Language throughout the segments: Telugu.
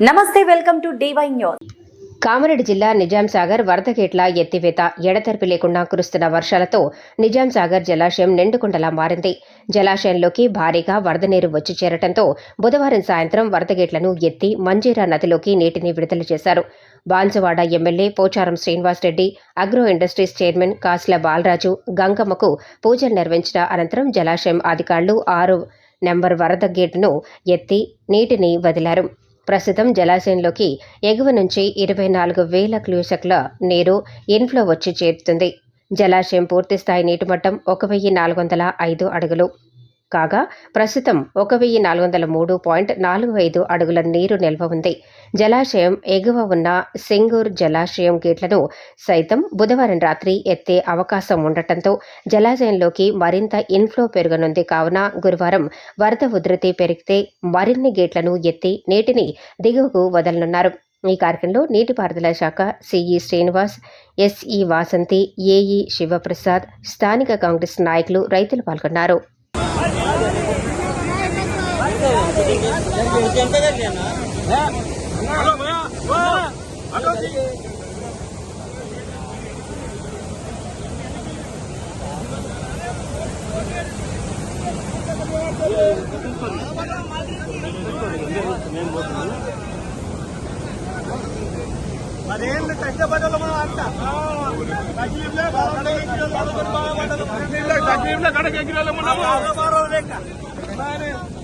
నమస్తే welcome to DY news. Kamareddy జిల్లా నిజాం సాగర్ ఎత్తివేత ఎడతెరిపి లేకుండా కురుస్తున్న వర్షాలతో నిజాం సాగర్ జలాశయం నిండుకుండలా మారింది. జలాశయంలోకి భారీగా వరద నీరు వచ్చి చేరటంతో బుధవారం సాయంత్రం వరదగేట్లను ఎత్తి మంజీరా నదిలోకి నీటిని విడుదల చేశారు. Banswada MLA Pocharam Srinivas Reddy agro industries chairman Kasla Balaraju గంగమ్మకు పూజలు నిర్వహించిన అనంతరం జలాశయం అధికారులు ఆరు నెంబర్ వరద గేటును ఎత్తి నీటిని వదిలారు. ప్రస్తుతం జలాశయంలోకి ఎగువ నుంచి ఇరవై నాలుగు వేల క్యూసెక్ల నీరు ఇన్ఫ్లో వచ్చి చేరుతుంది. జలాశయం పూర్తిస్థాయి నీటి మట్టం ఒక వెయ్యి నాలుగు వందల ఐదు అడుగులు. కాగా ప్రస్తుతం ఒక వెయ్యి నాలుగు వందల మూడు పాయింట్ నాలుగు ఐదు అడుగుల నీరు నిల్వ ఉంది. జలాశయం ఎగువ ఉన్న సింగూర్ జలాశయం గేట్లను సైతం బుధవారం రాత్రి ఎత్తే అవకాశం ఉండటంతో జలాశయంలోకి మరింత ఇన్ఫ్లో పెరగనుంది. కావున గురువారం వరద ఉధృతి పెరిగితే మరిన్ని గేట్లను ఎత్తి నీటిని దిగువకు వదలనున్నారు. ఈ కార్యక్రమంలో నీటిపారుదల శాఖ CE Srinivas SE Vasanthi AE Shivaprasad స్థానిక కాంగ్రెస్ నాయకులు రైతులు పాల్గొన్నారు. కష్టపడ్డాలో మనం అంత తగ్లీఫ్లే తగ్లీఫ్లే కడకి ఎగిరాలి మనం లెక్క కొట్టుకోరు మంచిగా హలో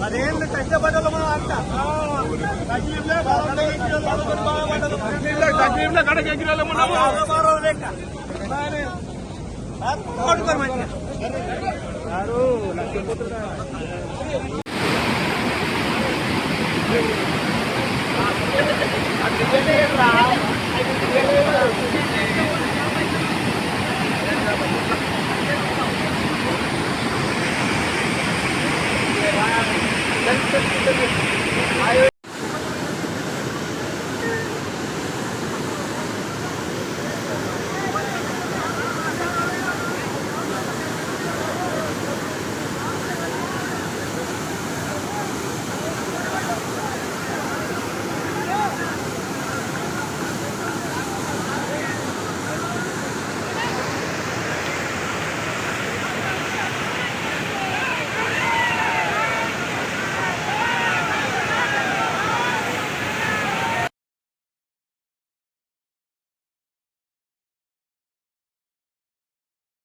పదేళ్ళు కష్టపడ్డలు మనం అంట తగ్గీంలో కడకి ఎగిరాలి మనం